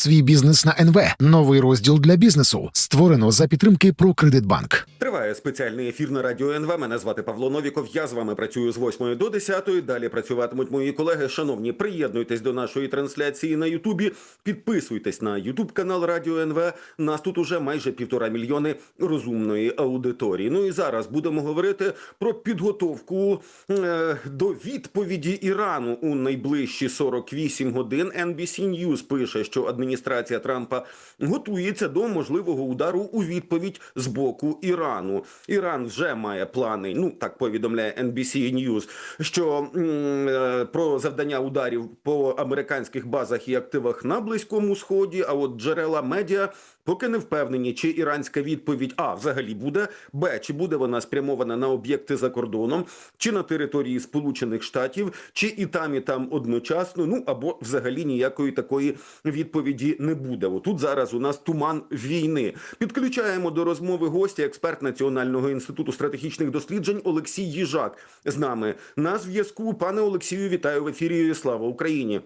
Свій бізнес на НВ. Новий розділ для бізнесу. Створено за підтримки «Прокредитбанк». Триває спеціальний ефір на радіо НВ. Мене звати Павло Новіков. Я з вами працюю з 8 до 10. Далі працюватимуть мої колеги. Шановні, приєднуйтесь до нашої трансляції на Ютубі. Підписуйтесь на Ютуб канал Радіо НВ. Нас тут уже майже півтора мільйони розумної аудиторії. Ну і зараз будемо говорити про підготовку е, до відповіді Ірану у найближчі 48 годин. NBC News пише, що адміністрація Трампа готується до можливого удару у відповідь з боку Ірану. Іран вже має плани. Ну так повідомляє NBC News, що е, про завдання ударів по американських базах і активах на близькому сході. А от джерела медіа поки не впевнені, чи іранська відповідь а взагалі буде, б чи буде вона спрямована на об'єкти за кордоном, чи на території Сполучених Штатів, чи і там, і там одночасно. Ну або взагалі ніякої такої відповіді не буде. Отут зараз у нас туман війни. Підключаємо до розмови гостя, експерт Національного інституту стратегічних досліджень Олексій Їжак з нами на зв'язку. Пане Олексію, вітаю в ефірі. Слава Україні.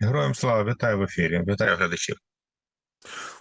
Героям слава вітаю в ефірі. Вітаю глядачів.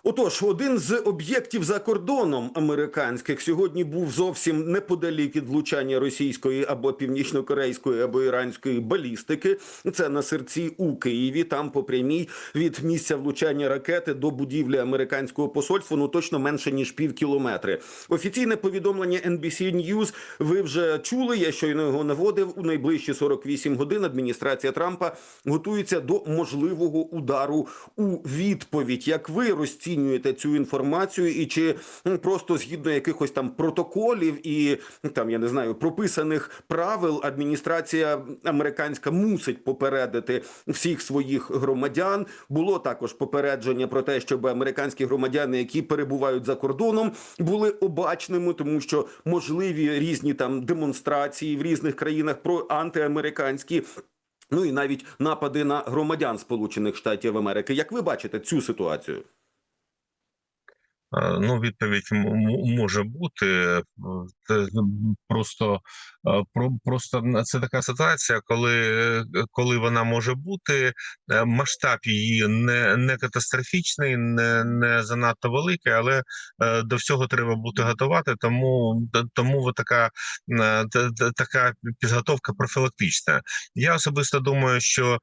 Отож, один з об'єктів за кордоном американських сьогодні був зовсім неподалік від влучання російської або північно-корейської або іранської балістики. Це на серці у Києві. Там по прямій від місця влучання ракети до будівлі американського посольства ну точно менше ніж пів кілометри. Офіційне повідомлення NBC News ви вже чули. Я щойно його наводив. У найближчі 48 годин адміністрація Трампа готується до можливого удару у відповідь. Як ви розцінюєте цю інформацію, і чи просто згідно якихось там протоколів і там я не знаю прописаних правил, адміністрація американська мусить попередити всіх своїх громадян? Було також попередження про те, щоб американські громадяни, які перебувають за кордоном, були обачними, тому що можливі різні там демонстрації в різних країнах про антиамериканські. Ну і навіть напади на громадян Сполучених Штатів Америки. Як ви бачите цю ситуацію? Е, Ну, відповідь може бути. е, просто, е, про- просто це така ситуація, коли, коли вона може бути, масштаб її не, не катастрофічний, не, не занадто великий, але до всього треба бути готувати. Тому тому така, така підготовка профілактична. Я особисто думаю, що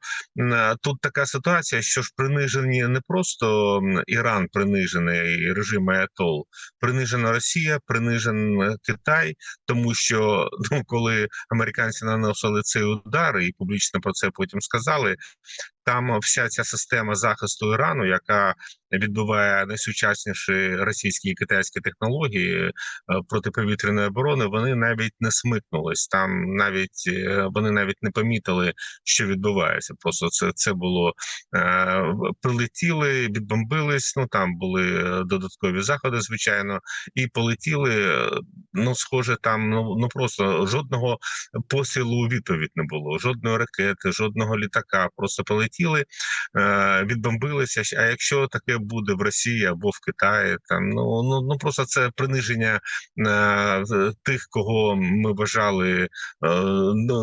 тут така ситуація, що ж принижені не просто Іран принижений режим Аятол, принижена Росія, принижен е, Китай, тому що ну коли американці наносили цей удар і публічно про це потім сказали. Там вся ця система захисту Ірану, яка відбиває найсучасніші російські і китайські технології е, протиповітряної оборони, вони навіть не смикнулись. Там навіть е, вони навіть не помітили, що відбувається. Просто це це було е, прилетіли, відбомбились. Ну там були е, додаткові заходи, звичайно, і полетіли. Ну, схоже, там ну ну просто жодного пострілу у відповідь не було, жодної ракети, жодного літака. Просто полетіли, е, відбомбилися. А якщо таке буде в Росії або в Китаї, там ну ну ну просто це приниження е, тих, кого ми вважали е,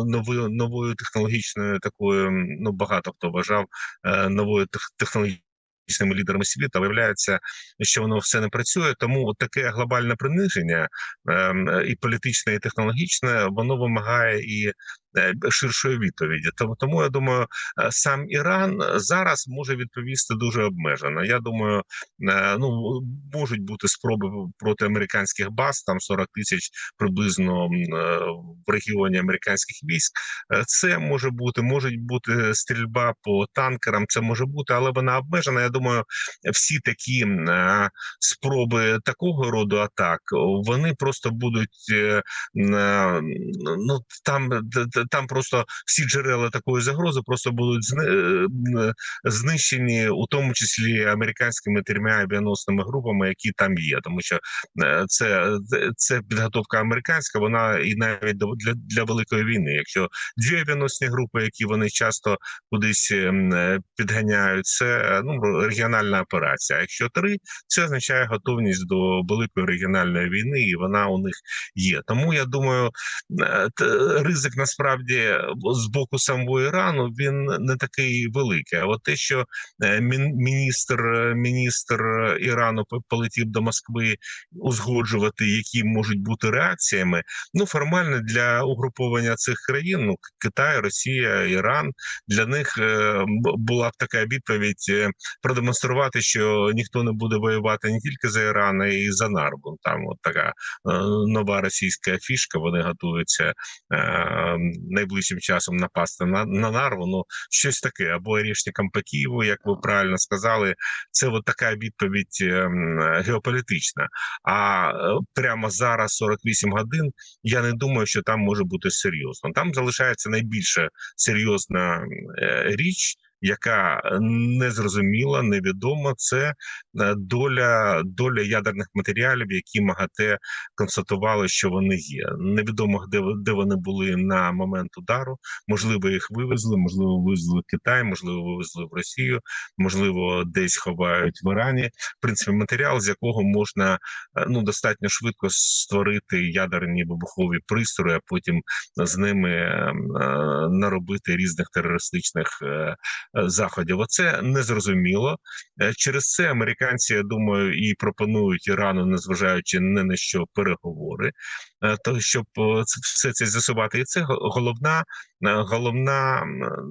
новою новою технологічною такою. Ну багато хто вважав е, новою тех- технологічною лідерами світу, виявляється, що воно все не працює. Тому таке глобальне приниження ем, і політичне, і технологічне, воно вимагає і е, ширшої відповіді. Тому я думаю, е, сам Іран зараз може відповісти дуже обмежено. Я думаю, е, ну можуть бути спроби проти американських баз, там 40 тисяч приблизно е, в регіоні американських військ. Е, Це може бути, можуть бути стрільба по танкерам. Це може бути, але вона обмежена. Я думаю, всі такі е, спроби такого роду атак вони просто будуть е, е, ну там там просто всі джерела такої загрози просто будуть е, знищені, у тому числі американськими трьома авіаносними групами, які там є, тому що е, це, це- це підготовка американська. Вона і навіть для, для великої війни. Якщо дві авіаносні групи, які вони часто кудись е, підганяють, це е, ну регіональна операція. Якщо три, це означає готовність до великої регіональної війни, і вона у них є. Тому я думаю, е, ризик насправді. Насправді з боку самого Ірану він не такий великий. А от те, що е, міністр міністр Ірану полетів до Москви узгоджувати, які можуть бути реакціями. Ну формально для угруповання цих країн, ну Китай, Росія, Іран для них е, була б така відповідь е, продемонструвати, що ніхто не буде воювати не тільки за Іран, а й за Нарву. Там от така е, нова російська фішка. Вони готуються е, найближчим часом напасти на, на Нарву. Ну щось таке, або рішникам по Києву, як ви правильно сказали, це от така відповідь е, геополітична. А е, прямо зараз 48 годин. Я не думаю, що там може бути серйозно. Там залишається найбільше серйозна е, річ, яка е, незрозуміла, невідома. Це е, доля доля ядерних матеріалів, які МАГАТЕ констатували, що вони є. Невідомо де де вони були на момент удару. Можливо, їх вивезли, можливо, вивезли в Китай, можливо, вивезли в Росію, можливо, десь ховають в Ірані. В принципі, матеріал, з якого можна е, ну достатньо швидко створити ядерні вибухові пристрої, а потім з ними е, е, наробити різних терористичних заходів. Оце незрозуміло. Е, Через це американці, я думаю, і пропонують Ірану, незважаючи не на що переговори, е, то щоб е, все це з'ясувати. І це головна, е, головна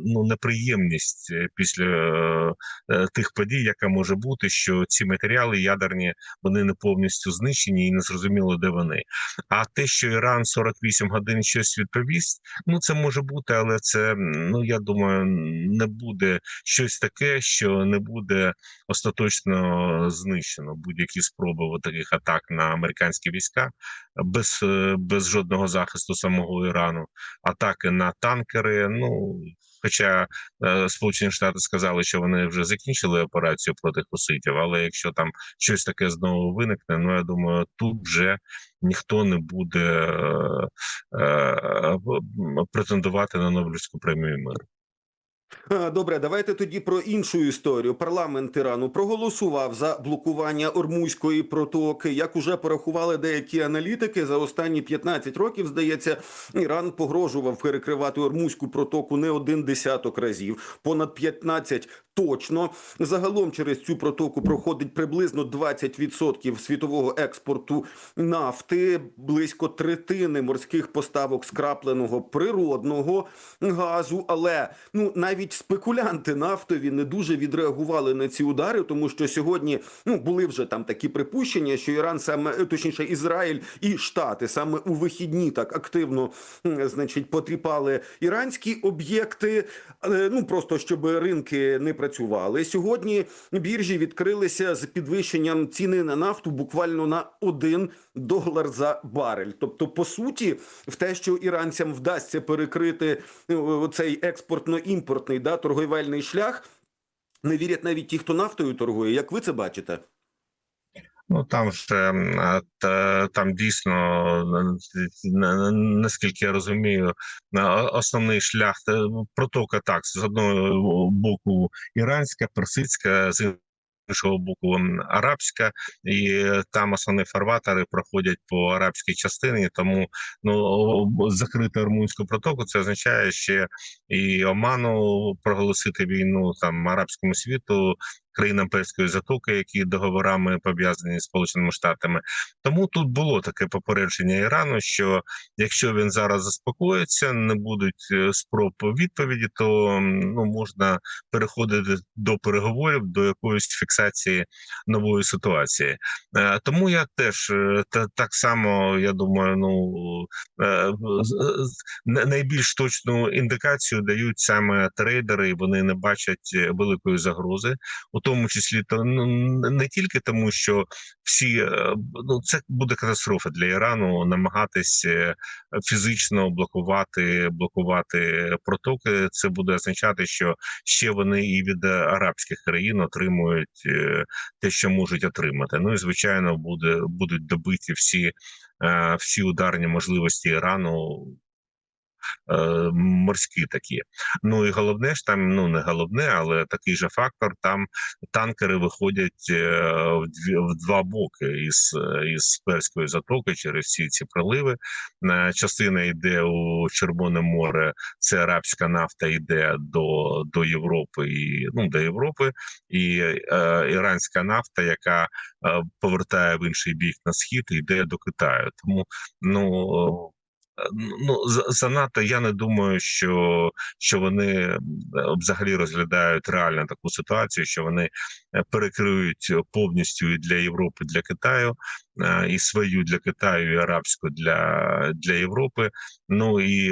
ну неприємність е, після е, е, тих подій, яка може бути, що ці матеріали ядерні вони не повністю знищені і не зрозуміло, де вони. А те, що Іран 48 годин щось відповість, ну це може бути, але це ну я думаю, не буде щось таке, що не буде остаточно знищено. Будь-які спроби таких атак на американські війська без, е, без жодного захисту самого Ірану, атаки на танкери. Ну хоча е, Сполучені Штати сказали, що вони вже закінчили операцію проти хуситів, але якщо там щось таке знову виникне, ну я думаю, тут вже ніхто не буде е, е, претендувати на Нобелівську премію миру. Добре, давайте тоді про іншу історію. Парламент Ірану проголосував за блокування Ормузької протоки. Як уже порахували деякі аналітики, за останні 15 років, здається, Іран погрожував перекривати Ормузьку протоку не один десяток разів, понад 15 точно. Загалом через цю протоку проходить приблизно 20% світового експорту нафти, близько третини морських поставок скрапленого природного газу. Але ну навіть спекулянти нафтові не дуже відреагували на ці удари, тому що сьогодні ну були вже там такі припущення, що Іран саме е, точніше Ізраїль і Штати саме у вихідні так активно значить потріпали іранські об'єкти. Ну просто щоб ринки не працювали. Сьогодні біржі відкрилися з підвищенням ціни на нафту буквально на 1 долар за барель. Тобто, по суті, в те, що іранцям вдасться перекрити е, цей експортно-імпортний да, торговельний шлях, не вірять навіть ті, хто нафтою торгує. Як ви це бачите? Ну там же м, а, та- там дійсно е, на- на- наскільки я розумію, основний шлях ну, протока так з одного боку іранська, персидська, з іншого боку арабська, і там основні фарватери проходять по арабській частині. Тому ну закрити Ормунську протоку це означає ще і Оману проголосити війну там арабському світу країнам Перської затоки, які договорами пов'язані з Сполученими Штатами. Тому тут було таке попередження Ірану, що якщо він зараз заспокоїться, не будуть е, спроб відповіді, то ну можна переходити до переговорів, до якоїсь фіксації нової ситуації. Е, Тому я теж е, та так само я думаю, ну найбільш точну індикацію дають саме трейдери, і вони не бачать великої загрози у тому числі то ну не тільки тому, що всі е, ну це буде катастрофа для Ірану намагатись е, фізично блокувати блокувати протоки. Це буде означати, що ще вони і від арабських країн отримують е, те, що можуть отримати. Ну і звичайно, буде будуть добиті всі, всі ударні можливості Ірану. Е, морські такі. Ну і головне ж там, ну не головне, але такий же фактор. Там танкери виходять е, в дві в два боки із, із перської затоки через всі ці приливи. Е, Частина йде у Червоне море, це арабська нафта йде до, до Європи і ну до Європи, і е, іранська нафта, яка повертає в інший бік на схід, йде до Китаю. Тому ну. Е, Ну за- занадто я не думаю, що, що вони взагалі розглядають реально таку ситуацію, що вони е, перекриють повністю і для Європи, для Китаю, е, і свою для Китаю, і арабську для, для Європи. Ну і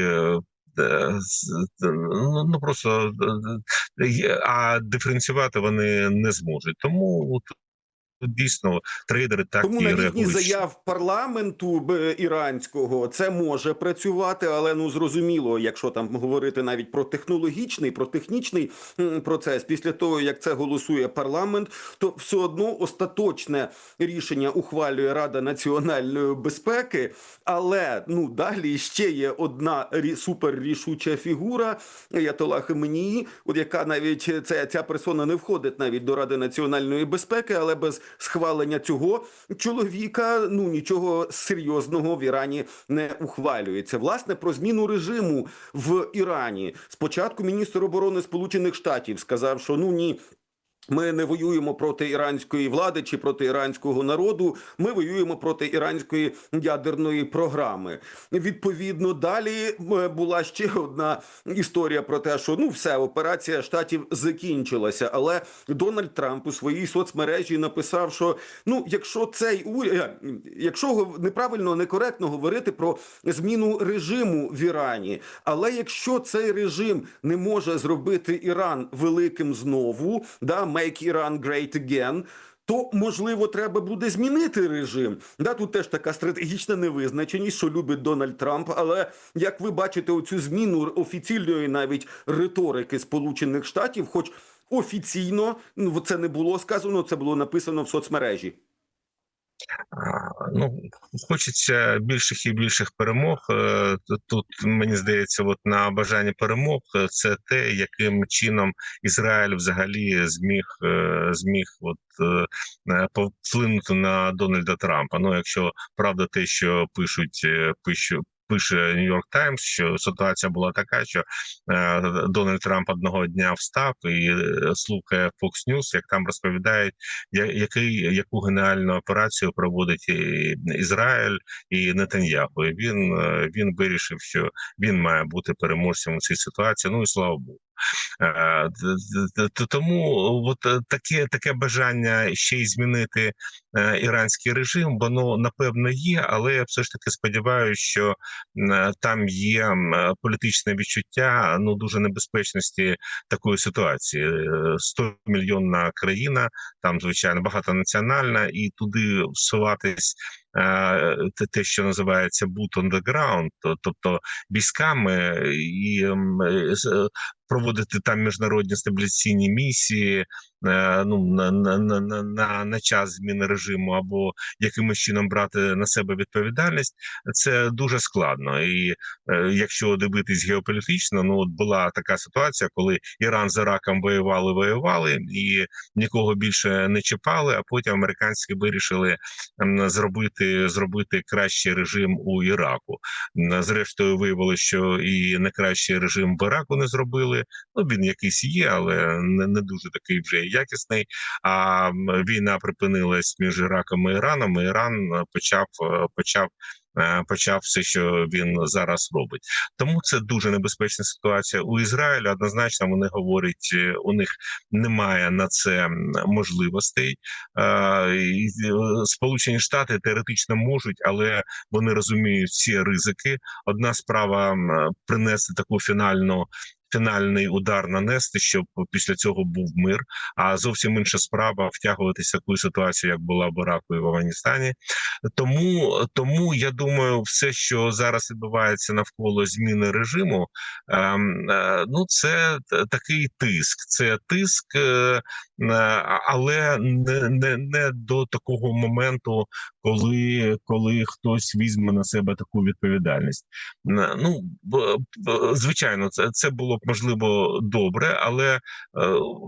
ну ну, просто а диференціювати вони не зможуть. Тому дійсно трейдери так Тому і на рівні заяв парламенту іранського це може працювати, але ну зрозуміло, якщо там говорити навіть про технологічний, про технічний процес, після того як це голосує парламент, то все одно остаточне рішення ухвалює Рада національної безпеки. Але ну далі ще є одна рі- суперрішуча фігура Аятолла Хаменії, от яка навіть це ця персона не входить навіть до Ради національної безпеки, але без схвалення цього чоловіка ну нічого серйозного в Ірані не ухвалюється. Власне про зміну режиму в Ірані. Спочатку міністр оборони Сполучених Штатів сказав, що ну ні. Ми не воюємо проти іранської влади чи проти іранського народу. Ми воюємо проти іранської ядерної програми. Відповідно, далі е, була ще одна історія про те, що ну все, операція штатів закінчилася. Але Дональд Трамп у своїй соцмережі написав, що ну, якщо цей уряд, якщо го- неправильно, некоректно говорити про зміну режиму в Ірані, але якщо цей режим не може зробити Іран великим знову, да make Iran great again, то можливо треба буде змінити режим. Да, тут теж така стратегічна невизначеність, що любить Дональд Трамп. Але як ви бачите, оцю зміну офіційної навіть риторики Сполучених Штатів, хоч офіційно ну, це не було сказано, це було написано в соцмережі. Ну, хочеться більших і більших перемог. Е, Тут мені здається, от на бажання перемог е, це те, яким чином Ізраїль взагалі зміг е, зміг от повплинути на Дональда Трампа. Ну, якщо правда, те, що пишуть, е, пишу. Пише Нью-Йорк Таймс, що ситуація була така, що е, Дональд Трамп одного дня встав і е, слухає Fox News, як там розповідають, який яку геніальну операцію проводить Ізраїль і Нетаньяху. І він е, він вирішив, що він має бути переможцем у цій ситуації. Ну і слава Богу. Е, Тому от е, таке таке бажання ще й змінити е, іранський режим, воно напевно є, але я все ж таки сподіваюся, що там є політичне відчуття ну дуже небезпечності такої ситуації. Е, 100 мільйонна країна, там звичайно багатонаціональна, і туди всуватись. Те, що називається boot on the ground, тобто військами і проводити там міжнародні стабіляційні місії е, ну на, на, на, на, на, час зміни режиму або якимось чином брати на себе відповідальність, це дуже складно. І е, якщо дивитись геополітично, ну от була така ситуація, коли Іран з Іраком воювали, воювали і нікого більше не чіпали. А потім американці вирішили зробити зробити кращий режим у Іраку. Зрештою, виявилося, що і не кращий режим в Іраку не зробили. Ну він якийсь є, але не, не дуже такий вже якісний. А війна припинилась між Іраком і Іраном. і Іран почав е, почав. е, Почав все, що він зараз робить, тому це дуже небезпечна ситуація у Ізраїлі. Однозначно, вони говорять, е, у них немає на це можливостей. Сполучені Штати теоретично можуть, але вони розуміють всі ризики. Одна справа принести таку фінальну фінальний удар нанести, щоб після цього був мир. А зовсім інша справа втягуватися в таку ситуацію, як була в Іраку і в Афганістані. Тому, тому я думаю, все, що зараз відбувається навколо зміни режиму, ем, е, ну це такий тиск. Це тиск, е, е, але не, не, не до такого моменту, коли, коли хтось візьме на себе таку відповідальність. Ну звичайно, це, це було можливо добре, але е,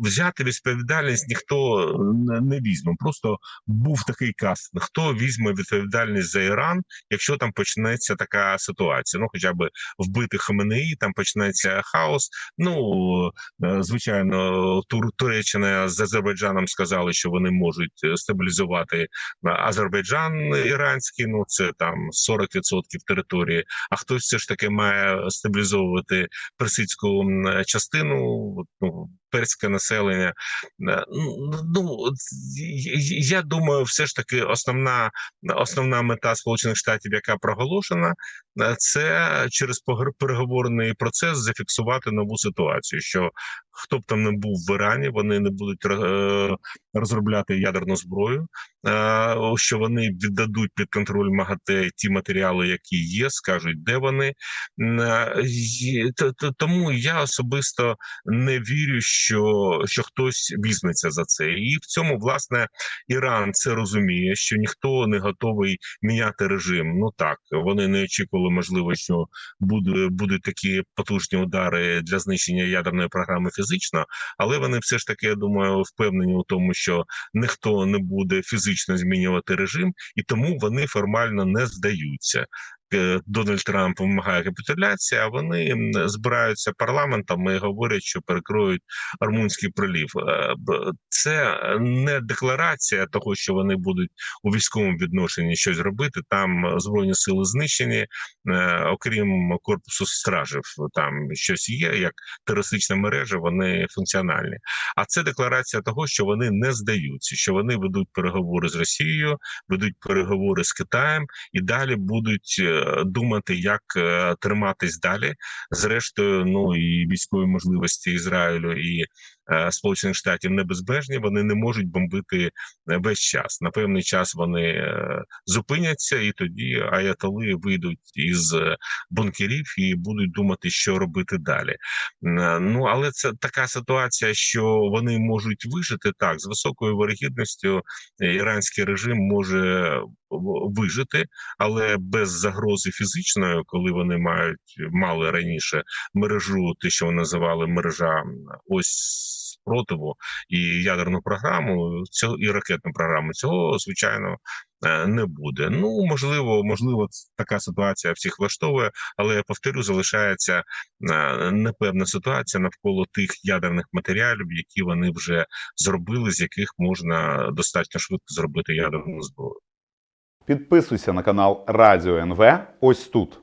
взяти відповідальність ніхто не, не візьме. Просто був такий кастинг. Хто візьме відповідальність за Іран, якщо там почнеться така ситуація? Ну, хоча б вбити Хаменеї, там почнеться хаос. Ну е, звичайно, Тур Туреччина з Азербайджаном сказали, що вони можуть е, стабілізувати е, Азербайджан іранський. Ну це там 40% території. А хтось все ж таки має стабілізовувати персидську частину, ну, перське населення. Е, Ну й- я думаю, все ж таки основна основна мета Сполучених Штатів, яка проголошена, е, це через переговорний процес зафіксувати нову ситуацію. Що хто б там не був в Ірані, вони не будуть е, розробляти ядерну зброю, що вони віддадуть під контроль МАГАТЕ ті матеріали, які є, скажуть, де вони. Тому я особисто не вірю, що, що що хтось візьметься за це. І в цьому власне Іран це розуміє, що ніхто не готовий міняти режим. Ну так вони не очікували, можливо, що буде, будуть такі потужні удари для знищення ядерної програми фізично, але вони все ж таки, я думаю, впевнені у тому, що ніхто не буде фізично змінювати режим, і тому вони формально не здаються. Е, Дональд Трамп вимагає капітуляції, а вони збираються парламентом і говорять, що перекроють Армунський пролів. Е, Це не декларація того, що вони будуть у військовому відношенні щось робити. Там збройні сили знищені, е, окрім корпусу стражів, там щось є, як терористична мережа, вони функціональні. А це декларація того, що вони не здаються, що вони ведуть переговори з Росією, ведуть переговори з Китаєм і далі будуть думати, як е, триматись далі. Зрештою, ну і військові можливості Ізраїлю і Сполучених Штатів небезпечні. Вони не можуть бомбити е, весь час. На певний час вони е, зупиняться, і тоді аятоли вийдуть із е, бункерів і будуть думати, що робити далі. Е, Ну але це така ситуація, що вони можуть вижити так з високою вирогідністю. е, Іранський режим може вижити, але без загрози фізичної, коли вони мають мали раніше мережу, те, що вони називали мережа ось спротиву і ядерну програму, цього і ракетну програму. Цього звичайно е, не буде. Ну можливо, можливо, така ситуація всіх влаштовує, але я повторю, залишається е, непевна ситуація навколо тих ядерних матеріалів, які вони вже зробили, з яких можна достатньо швидко зробити ядерну зброю. Підписуйся на канал Радіо НВ ось тут.